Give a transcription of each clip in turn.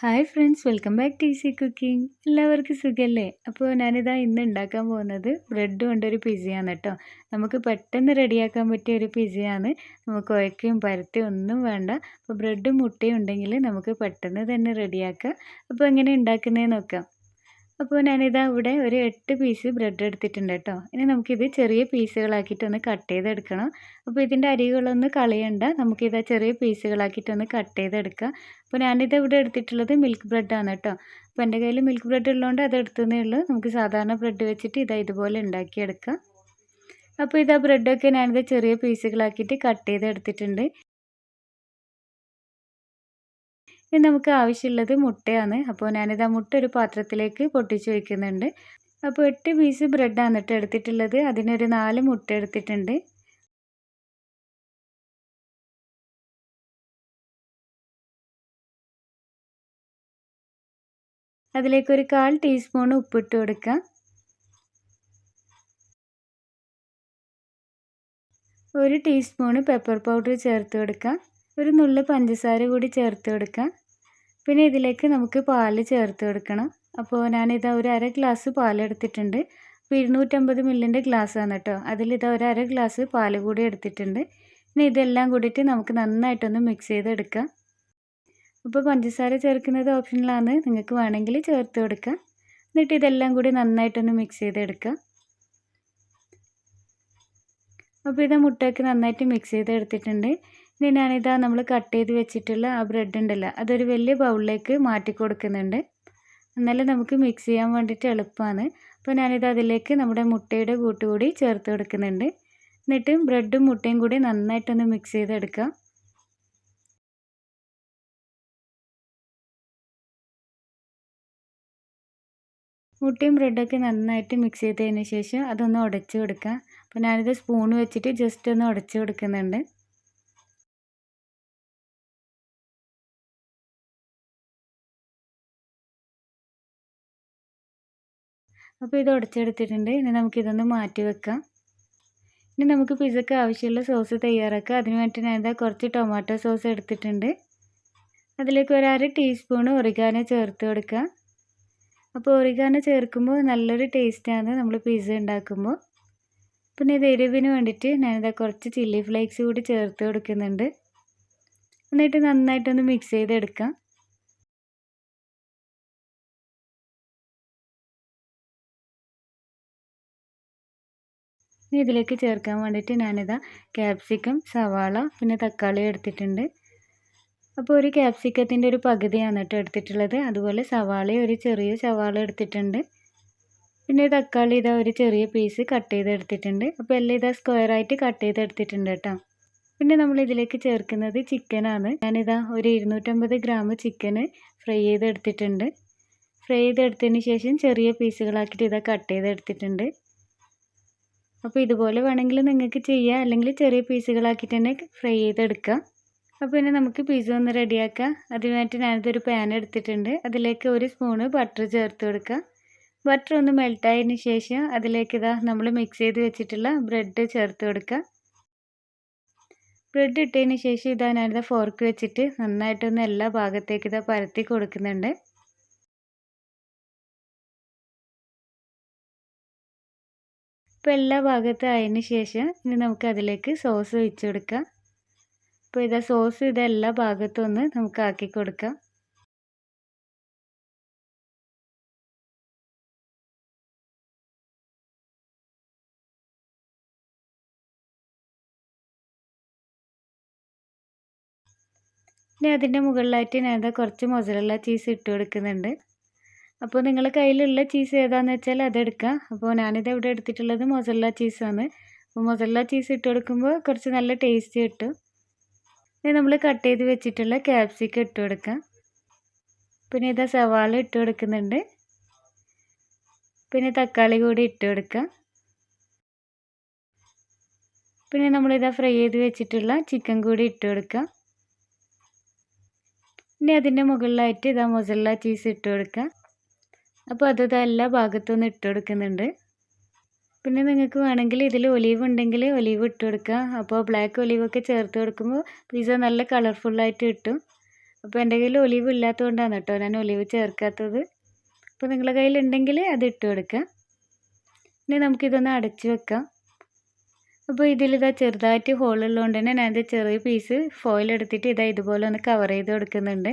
Hi friends welcome back to easy cooking. എല്ലാവർക്കും സുഖമല്ലേ അപ്പോൾ ഞാനിതാ ഇന്ന് ഉണ്ടാക്കാൻ പോകുന്നത് ബ്രെഡ് കൊണ്ടൊരു പിസയാണ് കേട്ടോ. നമുക്ക് പെട്ടെന്ന് റെഡിയാക്കാൻ പറ്റിയ ഒരു പിസയാണ് നമുക്ക് ഉഴക്കുകയും പരത്തി ഒന്നും വേണ്ട. അപ്പോൾ ബ്രെഡും മുട്ടയും ഉണ്ടെങ്കിൽ നമുക്ക് പെട്ടെന്ന് തന്നെ റെഡിയാക്കാം. അപ്പോൾ എങ്ങനെ ഉണ്ടാക്കുന്നതെന്ന് നോക്കാം. അപ്പോൾ ഞാനിതാ ഇവിടെ ഒരു എട്ട് പീസ് ബ്രെഡ് എടുത്തിട്ടുണ്ട് കേട്ടോ ഇനി നമുക്കിത് ചെറിയ പീസുകളാക്കിയിട്ടൊന്ന് കട്ട് ചെയ്തെടുക്കണം. അപ്പോൾ ഇതിന്റെ അരികളൊന്നും കളയണ്ട. നമുക്കിതാ ചെറിയ പീസുകളാക്കിയിട്ടൊന്ന് കട്ട് ചെയ്തെടുക്കാം. അപ്പോൾ ഞാനിത് ഇവിടെ എടുത്തിട്ടുള്ളത് മിൽക്ക് ബ്രെഡാണ് കേട്ടോ അപ്പോൾ എന്റെ കയ്യിൽ മിൽക്ക് ബ്രെഡ് ഉള്ളതുകൊണ്ട് അത് എടുത്തതേ ഉള്ളൂ. നമുക്ക് സാധാരണ ബ്രെഡ് വെച്ചിട്ട് ഇതാ ഇതുപോലെ ഉണ്ടാക്കിയെടുക്കാം. അപ്പോൾ ഇതാ ബ്രെഡൊക്കെ ഞാനിത് ചെറിയ പീസുകളാക്കിയിട്ട് കട്ട് ചെയ്തെടുത്തിട്ടുണ്ട്. ഇനി നമുക്ക് ആവശ്യമുള്ളത് മുട്ടയാണ്. അപ്പോൾ ഞാനിത് ആ മുട്ട ഒരു പാത്രത്തിലേക്ക് പൊട്ടിച്ച് വയ്ക്കുന്നുണ്ട് അപ്പോൾ എട്ട് പീസ് ബ്രെഡാണ് കേട്ടോ എടുത്തിട്ടുള്ളത്. അതിനൊരു നാല് മുട്ട എടുത്തിട്ടുണ്ട്. അതിലേക്ക് ഒരു കാൽ ടീസ്പൂൺ ഉപ്പിട്ട് കൊടുക്കാം. ഒരു ടീസ്പൂണ് പെപ്പർ പൗഡർ ചേർത്ത് കൊടുക്കാം. ഒരു നുള്ളി പഞ്ചസാര കൂടി ചേർത്ത് കൊടുക്കാം. പിന്നെ ഇതിലേക്ക് നമുക്ക് പാൽ ചേർത്ത് കൊടുക്കണം. അപ്പോൾ ഞാനിതാ ഒരു അര ഗ്ലാസ് പാലെടുത്തിട്ടുണ്ട് അപ്പോൾ ഇരുന്നൂറ്റമ്പത് മില്ലിന്റെ ഗ്ലാസ്സാണ് കേട്ടോ. അതിലിതാ ഒരു അര ഗ്ലാസ് പാൽ കൂടി എടുത്തിട്ടുണ്ട്. ഇനി ഇതെല്ലാം കൂടിയിട്ട് നമുക്ക് നന്നായിട്ടൊന്ന് മിക്സ് ചെയ്തെടുക്കാം. അപ്പോൾ പഞ്ചസാര ചേർക്കുന്നത് ഓപ്ഷനിലാണ്. നിങ്ങൾക്ക് വേണമെങ്കിൽ ചേർത്ത് കൊടുക്കുക എന്നിട്ട് ഇതെല്ലാം കൂടി നന്നായിട്ടൊന്ന് മിക്സ് ചെയ്തെടുക്കുക അപ്പോൾ ഇത് മുട്ടയ്ക്ക് നന്നായിട്ട് മിക്സ് ചെയ്തെടുത്തിട്ടുണ്ട്. ഞാനിതാ നമ്മൾ കട്ട് ചെയ്ത് വെച്ചിട്ടുള്ള ആ ബ്രെഡ് ഉണ്ടല്ലോ. അതൊരു വലിയ ബൗളിലേക്ക് മാറ്റി കൊടുക്കുന്നുണ്ട്. എന്നാലും നമുക്ക് മിക്സ് ചെയ്യാൻ വേണ്ടിയിട്ട് എളുപ്പമാണ് അപ്പോൾ ഞാനിത് അതിലേക്ക് നമ്മുടെ മുട്ടയുടെ കൂട്ടുകൂടി ചേർത്ത് കൊടുക്കുന്നുണ്ട്. എന്നിട്ട് ബ്രെഡും മുട്ടയും കൂടി നന്നായിട്ടൊന്ന് മിക്സ് ചെയ്തെടുക്കാം. മുട്ടയും ബ്രെഡൊക്കെ നന്നായിട്ട് മിക്സ് ചെയ്തതിന് ശേഷം അതൊന്ന് ഉടച്ചു കൊടുക്കാം. അപ്പോൾ ഞാനിത് സ്പൂൺ വെച്ചിട്ട് ജസ്റ്റ് ഒന്ന് ഉടച്ചു കൊടുക്കുന്നുണ്ട്. അപ്പോൾ ഇത് ഉടച്ചെടുത്തിട്ടുണ്ട്. ഇനി നമുക്കിതൊന്ന് മാറ്റി വെക്കാം. ഇനി നമുക്ക് പിസയ്ക്ക് ആവശ്യമുള്ള സോസ് തയ്യാറാക്കുക അതിന് വേണ്ടി ഇതാ കുറച്ച് ടൊമാറ്റോ സോസ് എടുത്തിട്ടുണ്ട്. അതിലേക്ക് ഒരു അര ടീസ്പൂൺ ഒറിഗാനോ ചേർത്ത് കൊടുക്കുക അപ്പോൾ ഒറിഗാനോ ചേർക്കുമ്പോൾ നല്ലൊരു ടേസ്റ്റാണ് നമ്മൾ പിസ്സ ഉണ്ടാക്കുമ്പോൾ. പിന്നെ ഇത് എരിവിന് വേണ്ടിയിട്ട് ഞാനിതാ കുറച്ച് ചില്ലി ഫ്ലേക്സ് കൂടി ചേർത്ത് കൊടുക്കുന്നുണ്ട്. എന്നിട്ട് നന്നായിട്ടൊന്ന് മിക്സ് ചെയ്തെടുക്കാം. ഇനി ഇതിലേക്ക് ചേർക്കാൻ വേണ്ടിയിട്ട് ഞാനിതാ ക്യാപ്സിക്കം സവാള പിന്നെ തക്കാളി എടുത്തിട്ടുണ്ട്. അപ്പോൾ ഒരു ക്യാപ്സിക്കത്തിന്റെ ഒരു പകുതിയാണ് കേട്ടോ എടുത്തിട്ടുള്ളത്. അതുപോലെ സവാള ഒരു ചെറിയ സവാള എടുത്തിട്ടുണ്ട്. പിന്നെ തക്കാളി ഇതാ ഒരു ചെറിയ പീസ് കട്ട് ചെയ്തെടുത്തിട്ടുണ്ട് അപ്പോൾ എല്ലാം ഇതാ സ്ക്വയറായിട്ട് കട്ട് ചെയ്തെടുത്തിട്ടുണ്ട് കേട്ടോ. പിന്നെ നമ്മൾ ഇതിലേക്ക് ചേർക്കുന്നത് ചിക്കനാണ് ഞാനിതാ ഒരു ഇരുന്നൂറ്റമ്പത് ഗ്രാം ചിക്കന് ഫ്രൈ ചെയ്തെടുത്തിട്ടുണ്ട് ഫ്രൈ ചെയ്തെടുത്തതിന് ശേഷം ചെറിയ പീസുകളാക്കിയിട്ട് ഇതാ കട്ട് ചെയ്തെടുത്തിട്ടുണ്ട് അപ്പോൾ ഇതുപോലെ വേണമെങ്കിൽ നിങ്ങൾക്ക് ചെയ്യാം. അല്ലെങ്കിൽ ചെറിയ പീസുകളാക്കിയിട്ട് തന്നെ ഫ്രൈ ചെയ്തെടുക്കാം. അപ്പോൾ പിന്നെ നമുക്ക് പിസ്സ ഒന്ന് റെഡിയാക്കാം അതിനായിട്ട് ഞാനിതൊരു പാൻ എടുത്തിട്ടുണ്ട്. അതിലേക്ക് ഒരു സ്പൂണ് ബട്ടർ ചേർത്ത് കൊടുക്കുക ബട്ടർ ഒന്ന് മെൽട്ടായതിന് ശേഷം അതിലേക്ക് ഇതാ നമ്മൾ മിക്സ് ചെയ്ത് വെച്ചിട്ടുള്ള ബ്രെഡ് ചേർത്ത് കൊടുക്കുക ബ്രെഡ് ഇട്ടതിന് ശേഷം ഇതാ ഞാനിതാ ഫോർക്ക് വെച്ചിട്ട് നന്നായിട്ടൊന്ന് എല്ലാ ഭാഗത്തേക്ക് ഇതാ പരത്തി കൊടുക്കുന്നുണ്ട്. ഇപ്പോൾ എല്ലാ ഭാഗത്തും ആയതിന് ശേഷം ഇനി നമുക്ക് അതിലേക്ക് സോസ് ഒഴിച്ചു കൊടുക്കാം. അപ്പോൾ ഇതാ സോസ് ഇത് എല്ലാ ഭാഗത്തും ഒന്ന് നമുക്ക് ആക്കി കൊടുക്കാം. ഇനി അതിന്റെ മുകളിലായിട്ട് ഞാൻ കുറച്ച് മൊസറല്ല ചീസ് ഇട്ട് കൊടുക്കുന്നുണ്ട്. അപ്പോൾ നിങ്ങൾ കയ്യിലുള്ള ചീസ് ഏതാണെന്ന് വെച്ചാൽ അതെടുക്കുക അപ്പോൾ ഞാനിത് ഇവിടെ എടുത്തിട്ടുള്ളത് മൊസല്ല ചീസാണ്. അപ്പോൾ മൊസല്ല ചീസ് ഇട്ട് കൊടുക്കുമ്പോൾ കുറച്ച് നല്ല ടേസ്റ്റ് കിട്ടും. ഇനി നമ്മൾ കട്ട് ചെയ്ത് വെച്ചിട്ടുള്ള ക്യാപ്സിക്കം ഇട്ട് കൊടുക്കാം പിന്നെ ഇതാ സവാള ഇട്ട് കൊടുക്കുന്നുണ്ട്. പിന്നെ തക്കാളി കൂടി ഇട്ട് കൊടുക്കാം പിന്നെ നമ്മളിതാ ഫ്രൈ ചെയ്ത് വെച്ചിട്ടുള്ള ചിക്കൻ കൂടി ഇട്ട് കൊടുക്കാം ഇനി അതിന്റെ മുകളിലായിട്ട് ഇതാ മൊസല്ല ചീസ് ഇട്ട് കൊടുക്കാം അപ്പോൾ അത് എല്ലാ ഭാഗത്തും ഇട്ട് കൊടുക്കുന്നുണ്ട്. പിന്നെ നിങ്ങൾക്ക് വേണമെങ്കിൽ ഇതിൽ ഒലീവ് ഉണ്ടെങ്കിൽ ഒലീവ് ഇട്ട് കൊടുക്കുക. അപ്പോൾ ബ്ലാക്ക് ഒലീവൊക്കെ ചേർത്ത് കൊടുക്കുമ്പോൾ പിസ്സ നല്ല കളർഫുള്ളായിട്ട് കിട്ടും. അപ്പോൾ എന്റെ കയ്യിൽ ഒലിവ് ഇല്ലാത്തതുകൊണ്ടാണ് കേട്ടോ ഞാൻ ഒലീവ് ചേർക്കാത്തത്. അപ്പോൾ നിങ്ങളുടെ കയ്യിലുണ്ടെങ്കിൽ അത് ഇട്ട് കൊടുക്കുക. ഇനി നമുക്കിതൊന്ന് അടച്ച് വെക്കാം. അപ്പോൾ ഇതിലിതാ ചെറുതായിട്ട് ഹോളുള്ളതുകൊണ്ട് തന്നെ ഞാനിത് ചെറിയ പീസ് ഫോയിൽ എടുത്തിട്ട് ഇതാ ഇതുപോലെ ഒന്ന് കവർ ചെയ്ത് കൊടുക്കുന്നുണ്ട്.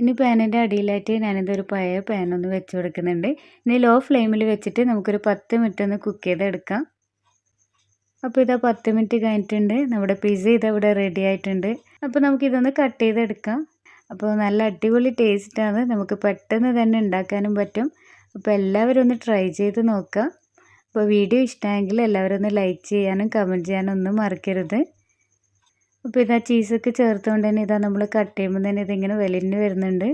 ഇനി പാനിന്റെ അടിയിലായിട്ട് ഞാനിതൊരു പഴയ പാനൊന്ന് വെച്ച് കൊടുക്കുന്നുണ്ട്. ഇനി ലോ ഫ്ലെയിമിൽ വെച്ചിട്ട് നമുക്കൊരു പത്ത് മിനിറ്റ് ഒന്ന് കുക്ക് ചെയ്തെടുക്കാം. അപ്പോൾ ഇതാ പത്ത് മിനിറ്റ് കഴിഞ്ഞിട്ടുണ്ട്. നമ്മുടെ പിസ്സ ഇതാ ഇവിടെ റെഡി ആയിട്ടുണ്ട്. അപ്പോൾ നമുക്കിതൊന്ന് കട്ട് ചെയ്തെടുക്കാം. അപ്പോൾ നല്ല അടിപൊളി ടേസ്റ്റാണ് നമുക്ക് പെട്ടെന്ന് തന്നെ ഉണ്ടാക്കാനും പറ്റും. അപ്പോൾ എല്ലാവരും ഒന്ന് ട്രൈ ചെയ്ത് നോക്കുക അപ്പോൾ വീഡിയോ ഇഷ്ടമായെങ്കിൽ എല്ലാവരും ഒന്ന് ലൈക്ക് ചെയ്യാനും കമന്റ് ചെയ്യാനും ഒന്നും മറക്കരുത്. അപ്പോൾ ഇതാ ചീസൊക്കെ ചേർത്തുകൊണ്ട് തന്നെ ഇതാ നമ്മൾ കട്ട് ചെയ്യുമ്പോൾ തന്നെ ഇതിങ്ങനെ വലിഞ്ഞ് വരുന്നുണ്ട്.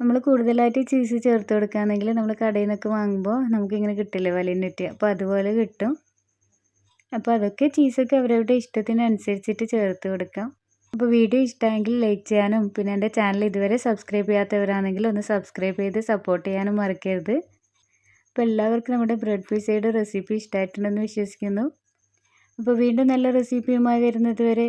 നമ്മൾ കൂടുതലായിട്ട് ചീസ് ചേർത്ത് കൊടുക്കുകയാണെങ്കിൽ നമ്മൾ കടയിൽ നിന്നൊക്കെ വാങ്ങുമ്പോൾ നമുക്കിങ്ങനെ കിട്ടില്ലേ വലിഞ്ഞിട്ട് അപ്പോൾ അതുപോലെ കിട്ടും. അപ്പോൾ അതൊക്കെ ചീസൊക്കെ അവരവരുടെ ഇഷ്ടത്തിനനുസരിച്ചിട്ട് ചേർത്ത് കൊടുക്കാം. അപ്പോൾ വീഡിയോ ഇഷ്ടമായെങ്കിൽ ലൈക്ക് ചെയ്യാനും പിന്നെ എന്റെ ചാനൽ ഇതുവരെ സബ്സ്ക്രൈബ് ചെയ്യാത്തവരാണെങ്കിൽ ഒന്ന് സബ്സ്ക്രൈബ് ചെയ്ത് സപ്പോർട്ട് ചെയ്യാനും മറക്കരുത്. അപ്പോൾ എല്ലാവർക്കും നമ്മുടെ ബ്രെഡ് പിസയുടെ റെസിപ്പി ഇഷ്ടമായിട്ടുണ്ടെന്ന് വിശ്വസിക്കുന്നു. അപ്പോൾ വീണ്ടും നല്ല റെസിപ്പിയുമായി വരുന്നത് വരെ